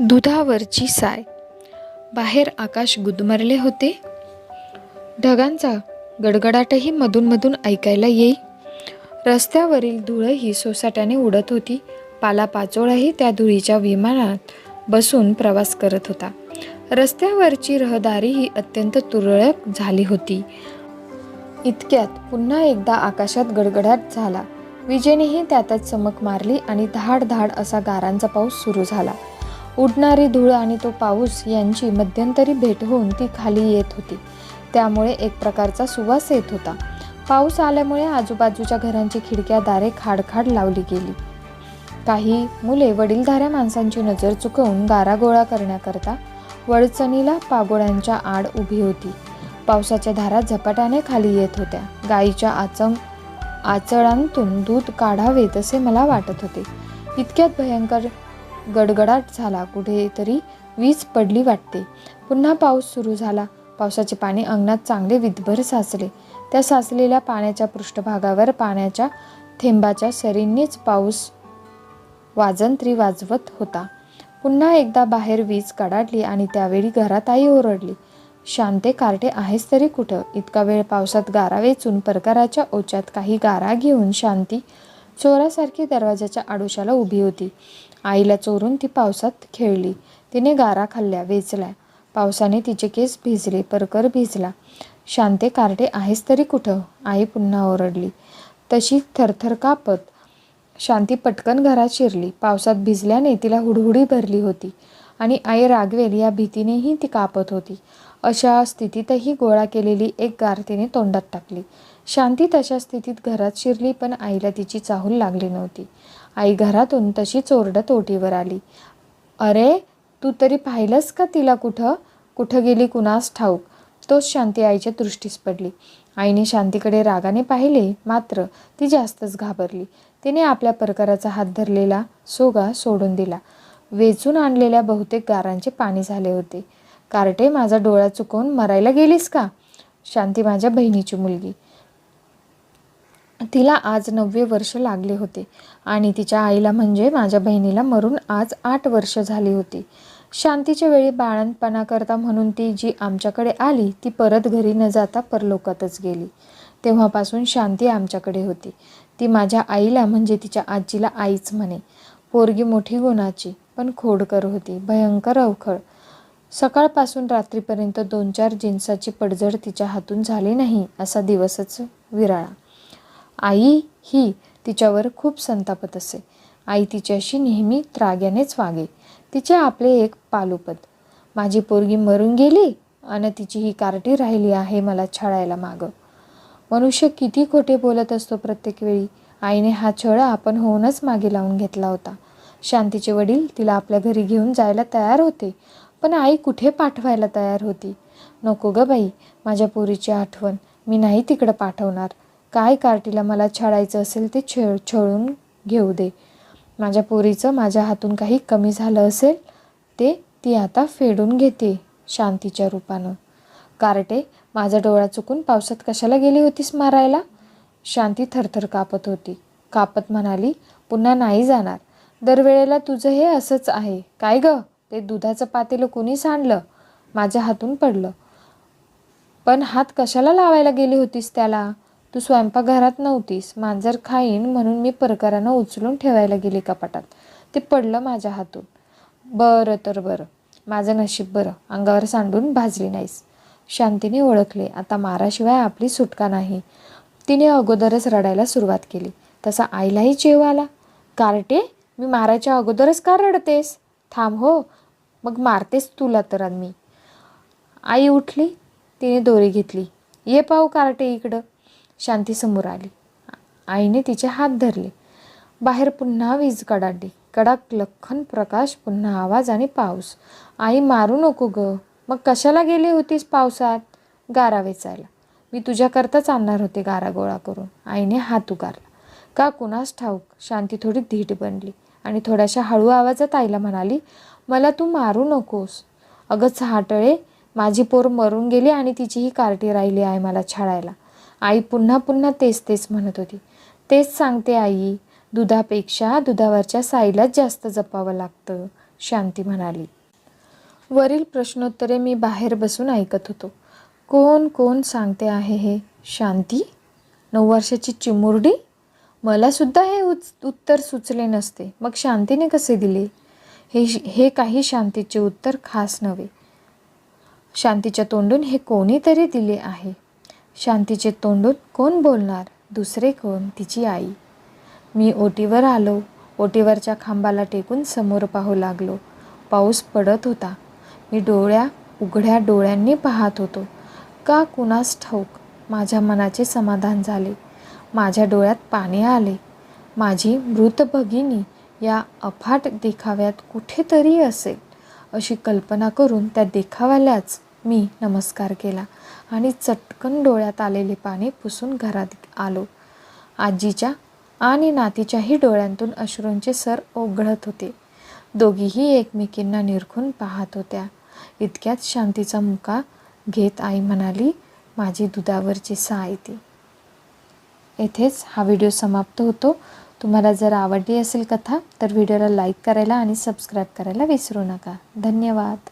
दुधावरची साय. बाहेर आकाश गुदमरले होते. ढगांचा गडगडाटही मधूनमधून ऐकायला येई. रस्त्यावरील धुळही सोसाट्याने उडत होती. पालापाचोळाही त्या धुळीच्या विमानात बसून प्रवास करत होता. रस्त्यावरची रहदारी ही अत्यंत तुरळक झाली होती. इतक्यात पुन्हा एकदा आकाशात गडगडाट झाला. विजेनेही त्यातच चमक मारली आणि धाड धाड असा गारांचा पाऊस सुरू झाला. उडणारी धूळ आणि तो पाऊस यांची मध्यंतरी भेट होऊन ती खाली येत होती. त्यामुळे एक प्रकारचा सुवास येत होता. पाऊस आल्यामुळे आजूबाजूच्या घरांची खिडक्या दारे खाडखाड लावली गेली. काही मुले वडीलधाऱ्या माणसांची नजर चुकवून गारागोळा करण्याकरता वडचणीला पागोळ्यांच्या आड उभी होती. पावसाच्या धारा झपाट्याने खाली येत होत्या. गाईच्या आचम आचळांतून दूध काढावे तसे मला वाटत होते. इतक्यात भयंकर गडगडाट झाला. कुठेतरी वीज पडली वाटते. पुन्हा पाऊस सुरू झाला. पावसाचे पाणी अंगणात चांगले विधभर साचले. त्या साचलेल्या पाण्याच्या पृष्ठभागावर पाण्याच्या थेंबाच्या सरींनीच पाऊस वाजंत्री वाजवत होता. पुन्हा एकदा बाहेर वीज कडाडली आणि त्यावेळी घरात आई ओरडली. शांते कार्टे आहेस तरी कुठं? इतका वेळ पावसात गारा वेचून परकाराच्या ओच्यात काही गारा घेऊन शांती चोरासारखी दरवाजाच्या आडोशाला उभी होती. आईला चोरून ती पावसात खेळली. तिने गारा खाल्ल्या वेचल्या. पावसाने तिचे केस भिजले परकर भिजला. शांते कार्टे आहेस तरी कुठं? आई पुन्हा ओरडली. तशी थरथर कापत शांती पटकन घरात शिरली. पावसात भिजल्याने तिला हुडहुडी भरली होती आणि आई रागवेल या भीतीनेही ती कापत होती. अशा स्थितीतही गोळा केलेली एक गार तिने तोंडात टाकली. शांती तशा स्थितीत घरात शिरली पण आईला तिची चाहूल लागली नव्हती. आई घरातून तशीच ओरडत ओटीवर आली. अरे तू तरी पाहिलंस का तिला कुठं? कुठं गेली कुणास ठाऊक? तोच शांती आईच्या दृष्टीस पडली. आईने शांतीकडे रागाने पाहिले मात्र ती जास्तच घाबरली. तिने आपल्या परकाराचा हात धरलेला सोगा सोडून दिला. वेचून आणलेल्या बहुतेक गारांचे पाणी झाले होते. कार्टे माझा डोळा चुकवून मरायला गेलीस का? शांती माझ्या बहिणीची मुलगी. तिला आज नववे वर्ष लागले होते आणि तिच्या आईला म्हणजे माझ्या बहिणीला मरून आज आठ वर्ष झाली होती. शांतीच्या वेळी बाळणपणाकरता म्हणून ती जी आमच्याकडे आली ती परत घरी न जाता परलोकातच गेली. तेव्हापासून शांती आमच्याकडे होती. ती माझ्या आईला म्हणजे तिच्या आजीला आईच म्हणे. पोरगी मोठी गुणाची पण खोडकर होती भयंकर अवखळ. सकाळपासून रात्रीपर्यंत दोन चार जिन्साची पडझड तिच्या हातून झाली नाही असा दिवसच विराळा. आई ही तिच्यावर खूप संतापत असे. आई तिच्याशी नेहमी त्राग्यानेच वागे. तिचे आपले एक पालूपद माझी पोरगी मरून गेली आणि तिची ही कार्टी राहिली आहे मला छळायला मागं. मनुष्य किती खोटे बोलत असतो प्रत्येक वेळी. आईने हा छळ आपण होऊनच मागे लावून घेतला होता. शांतीचे वडील तिला आपल्या घरी घेऊन जायला तयार होते पण आई कुठे पाठवायला तयार होती? नको ग बाई माझ्या पोरीची आठवण मी नाही तिकडं पाठवणार. काय कार्टीला मला छळायचं असेल ते छेळ छळून घेऊ दे. माझ्या पोरीचं माझ्या हातून काही कमी झालं असेल ते ती आता फेडून घेते शांतीच्या रूपानं. कार्टे माझा डोळा चुकून पावसात कशाला गेली होतीस मारायला? शांती थरथर कापत होती. कापत म्हणाली पुन्हा नाही जाणार. दरवेळेला तुझं हे असंच आहे. काय ग? ते दुधाचं पातेलं कुणी सांडलं माझ्या हातून पडलं. पण हात कशाला लावायला गेली होतीस त्याला? तू स्वयंपाकघरात नव्हतीस. मांजर खाईन म्हणून मी परकारानं उचलून ठेवायला गेली कपाटात. ते पडलं माझ्या हातून. बरं तर बरं. माझं नशीब बरं. अंगावर सांडून भाजली नाहीस. शांतीने ओळखले. आता माराशिवाय आपली सुटका नाही. तिने अगोदरच रडायला सुरुवात केली. तसा आईलाही चेव आला. कार्टे मी मारायच्या अगोदरच का रडतेस? थांब हो. मग मारतेस तुला तर मी आई उठली. तिने दोरी घेतली. ये पाहू कार्टे इकडं. शांती समोर आली. आईने तिचे हात धरले. बाहेर पुन्हा वीज कडाडली. कडक लखन प्रकाश पुन्हा आवाज आणि पाऊस. आई मारू नको ग. मग कशाला गेली होतीस पावसात? गारा वेचायला. मी तुझ्याकरताच आणणार होते गारा गोळा करून. आईने हात उगारला. का कुणास ठाऊक? शांती थोडी धीट बनली आणि थोड्याशा हळू आवाजात आईला म्हणाली मला तू मारू नकोस. अगं चहाटळे माझी पोर मरून गेली आणि तिचीही कार्टी राहिली आहे मला छाळायला आई पुन्हा पुन्हा तेच तेच म्हणत होती. तेच सांगते आई दुधापेक्षा दुधावरच्या साईलाच जास्त जपावं लागतं शांती म्हणाली. वरील प्रश्नोत्तरे मी बाहेर बसून ऐकत होतो. कोण कोण सांगते आहे हे? शांती? नऊ वर्षाची चिमुरडी? मला सुद्धा हे उच उत्तर सुचले नसते. मग शांतीने कसे दिले? हे हे काही शांतीचे उत्तर खास नव्हे. शांतीच्या तोंडून हे कोणीतरी दिले आहे. शांतीचे तोंडून कोण बोलणार? दुसरे कोण? तिची आई. मी ओटीवर आलो. ओटीवरच्या खांबाला टेकून समोर पाहू लागलो. पाऊस पडत होता. मी डोळ्या उघड्या डोळ्यांनी पाहत होतो. का कुणास ठाऊक? माझ्या मनाचे समाधान झाले. माझ्या डोळ्यात पाणी आले. माझी मृत भगिनी या अफाट देखाव्यात कुठेतरी असेल अशी कल्पना करून त्या देखाव्यालाच मी नमस्कार केला. आणि चटकन डोळ्यात आलेले पाणी पुसून घरात आलो. आजीच्या आणि नातीच्याही डोळ्यांतून अश्रूंचे सर ओघळत होते. दोघीही एकमेकींना निरखून पाहत होत्या. इतक्यात शांतीचा मुका घेत आई म्हणाली माझी दुधावरची साय ती. येथेच हा व्हिडिओ समाप्त होतो. तुम्हाला जर आवडली असेल कथा तर व्हिडिओला लाईक करायला आणि सबस्क्राईब करायला विसरू नका. धन्यवाद.